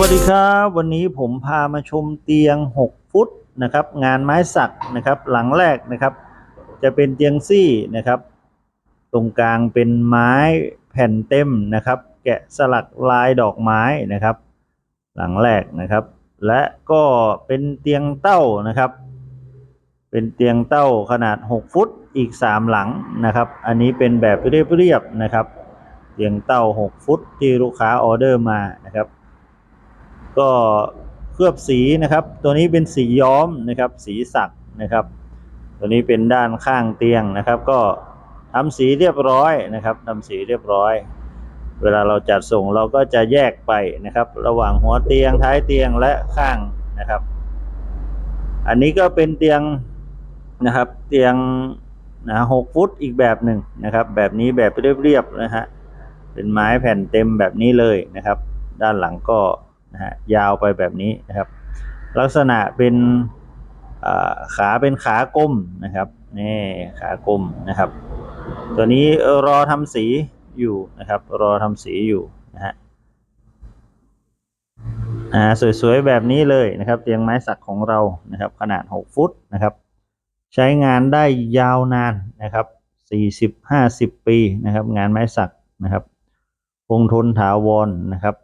วัสดีครับ วันนี้ผมพามาชมเตียง 6 ฟุตนะครับ งานไม้สักนะครับ หลังแรกนะครับ จะเป็นเตียงซี่นะครับ ตรงกลางเป็นไม้แผ่นเต็มนะครับ แกะสลักลายดอกไม้นะครับ หลังแรกนะครับ และก็เป็นเตียงเต้านะครับ เป็นเตียงเต้าขนาด 6 ฟุตอีก 3 หลังนะครับ อันนี้เป็นแบบเรียบๆนะครับ เตียงเต้า 6 ฟุตที่ลูกค้าออเดอร์มานะครับ ก็เคลือบสีนะครับ ตัวนี้เป็นสีย้อมนะครับ สีสักนะครับ ตัวนี้เป็นด้านข้างเตียงนะครับ ก็ทำสีเรียบร้อยนะครับทำสีเรียบร้อย เวลาเราจัดส่งเราก็จะแยกไปนะครับ ระหว่างหัวเตียงท้ายเตียงและข้างนะครับ อันนี้ก็เป็นเตียงนะครับ เตียงนะหกฟุตอีกแบบหนึ่งนะครับ แบบนี้แบบเรียบๆนะฮะเป็นไม้แผ่นเต็มแบบนี้เลยนะครับ ด้านหลังก็ นะฮะยาวไปแบบนี้นะครับ ลักษณะเป็นขาเป็นขากลมนะครับนี่ขากลมนะครับ ตัวนี้รอทำสีอยู่นะครับ รอทำสีอยู่นะฮะอ่าสวยๆแบบนี้เลยนะครับ เตียงไม้สักของเรานะครับ ขนาด 6 ฟุตนะครับ ใช้งานได้ยาวนานนะครับ40-50 ปีนะครับ งานไม้สักนะครับคงทนถาวรนะครับ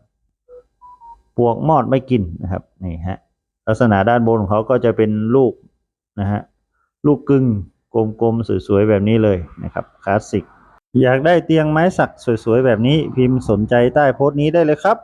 ปวกมอดไม่กินนะครับนี่ฮะลักษณะด้านบนของเขาก็จะเป็นลูกนะฮะลูกกึ่งกลมๆสวยๆแบบนี้เลยนะครับคลาสสิกอยากได้เตียงไม้สักสวยๆแบบนี้พิมพ์สนใจใต้โพสต์นี้ได้เลยครับ